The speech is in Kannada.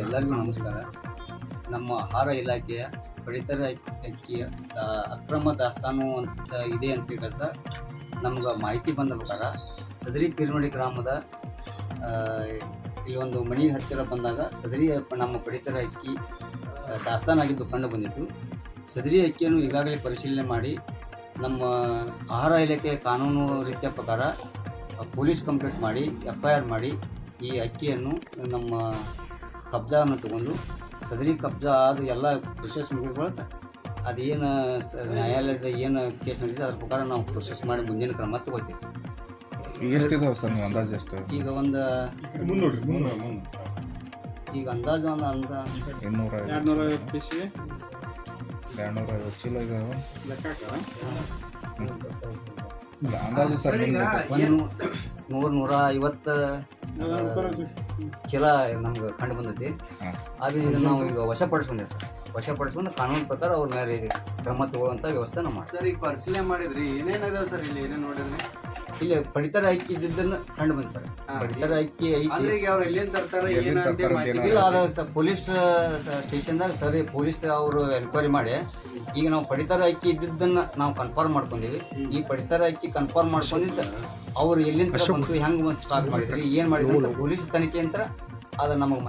ಎಲ್ಲರಿಗೂ ನಮಸ್ಕಾರ. ನಮ್ಮ ಆಹಾರ ಇಲಾಖೆಯ ಪಡಿತರ ಅಕ್ಕಿಯ ಅಕ್ರಮ ದಾಸ್ತಾನು ಅಂತ ಇದೆ ಅಂತ ಹೇಳಿ ಸರ್. ನಮ್ಗೆ ಮಾಹಿತಿ ಬಂದ ಪ್ರಕಾರ ಸದರಿ ಕಿರ್ನೋಡಿ ಗ್ರಾಮದ ಈ ಒಂದು ಮನೆ ಹತ್ತಿರ ಬಂದಾಗ ಸದರಿ ನಮ್ಮ ಪಡಿತರ ಅಕ್ಕಿ ದಾಸ್ತಾನಾಗಿದ್ದು ಕಂಡು ಬಂದಿತ್ತು. ಸದರಿ ಅಕ್ಕಿಯನ್ನು ಈಗಾಗಲೇ ಪರಿಶೀಲನೆ ಮಾಡಿ ನಮ್ಮ ಆಹಾರ ಇಲಾಖೆಯ ಕಾನೂನು ರೀತಿಯ ಪ್ರಕಾರ ಪೊಲೀಸ್ ಕಂಪ್ಲೇಂಟ್ ಮಾಡಿ, ಎಫ್ ಐ ಆರ್ ಮಾಡಿ ಈ ಅಕ್ಕಿಯನ್ನು ನಮ್ಮ ಕಬ್ಜಾವನ್ನು ತಗೊಂಡು ಸದರಿ ಕಬ್ಜಾ ಆದ ಎಲ್ಲ ಪ್ರೊಸೆಸ್ ಮುಗಿದ ಬಳಿಕ ಅದೇನು ಸ ನ್ಯಾಯಾಲಯದ ಏನು ಕೇಸ್ ನಡೀತದೆ ಅದ್ರ ಪ್ರಕಾರ ನಾವು ಪ್ರೊಸೆಸ್ ಮಾಡಿ ಮುಂದಿನ ಕ್ರಮ ತಗೋತೀವಿ. ಈಗ ಎಷ್ಟಿದಾವೆ ಸರ್ ನೀವು ಅಂದಾಜು ಎಷ್ಟು? ಈಗ ಒಂದು ಈಗ ಅಂದಾಜು ಒಂದು ಅಂದ ಇನ್ನೂರ ಎರಡ್ನೂರ ಐವತ್ತು ಪಿ ಸಿ ಎರಡ್ನೂರ ಐವತ್ತು ಚೀಲ ಇದಾವೆ? ಲೆಕ್ಕ ಹಾಕಲ್ಲ ಇಲ್ಲ ಅಂದಾಜು ಸರ್ ಒಂದು ನೂರು ನೂರ ಐವತ್ತು ಚೀಲ ನಮ್ಗೆ ಕಂಡು ಬಂದೈತಿ. ಅದು ಆದ್ರೆ ಇದನ್ನ ನಾವು ಈಗ ವಶಪಡಿಸ್ಕೊಂಡೇವೆ ಸರ್. ವಶಪಡಿಸ್ಕೊಂಡು ಕಾನೂನು ಪ್ರಕಾರ ಅವ್ರ ಮೇಲೆ ಕ್ರಮ ತಗೊಳ್ಳುವಂಥ ವ್ಯವಸ್ಥೆ ನಾವು ಮಾಡ್ತೀವಿ. ಸರ್ ಈಗ ಪರಿಶೀಲನೆ ಮಾಡಿದ್ರಿ ಏನೇನಿದಾವೆ ಸರ್ ಇಲ್ಲಿ? ಏನೇನು ನೋಡಿದ್ರಿ? ಇಲ್ಲಿ ಪಡಿತರ ಅಕ್ಕಿ ಇದ್ದಿದ್ದನ್ನ ಕಂಡು ಬಂದ್ ಸರ್. ಪಡಿತರ ಅಕ್ಕಿ ಐತಿ ಅಂದ್ರೆ ಈಗ ಅವ್ರು ಎಲ್ಲಿಂದ ತರ್ತಾರೆ ಎಲ್ಲಿಂದ ಏನಂತ ತರ್ತಾರೆ ಮಾಹಿತಿ ಅಂತ ಇಲ್ಲ ಅದು ಸ- ಪೊಲೀಸ್ ಸ್ಟೇಷನ್ದಾಗ ಸರಿ ಪೊಲೀಸ್ ಅವರು ಎನ್ಕ್ವೈರಿ ಮಾಡಿ ಈಗ ನಾವು ಪಡಿತರ ಅಕ್ಕಿ ಇದ್ದಿದ್ದನ್ನ ನಾವು ಕನ್ಫರ್ಮ್ ಮಾಡ್ಕೊಂಡಿವಿ. ಈ ಪಡಿತರ ಅಕ್ಕಿ ಕನ್ಫರ್ಮ್ ಮಾಡ್ಕೊಂಡಿದ್ದ ಅವ್ರು ಎಲ್ಲಿಂದ ಬಂತು ಹೆಂಗ್ ಬಂದು ಸ್ಟಾಕ್ ಮಾಡಿದ್ರಿ ಏನ್ ಮಾಡಿದ್ರಿ ಪೊಲೀಸ್ ತನಿಖೆ ಅಂತ ಅದ ನಮಗೆ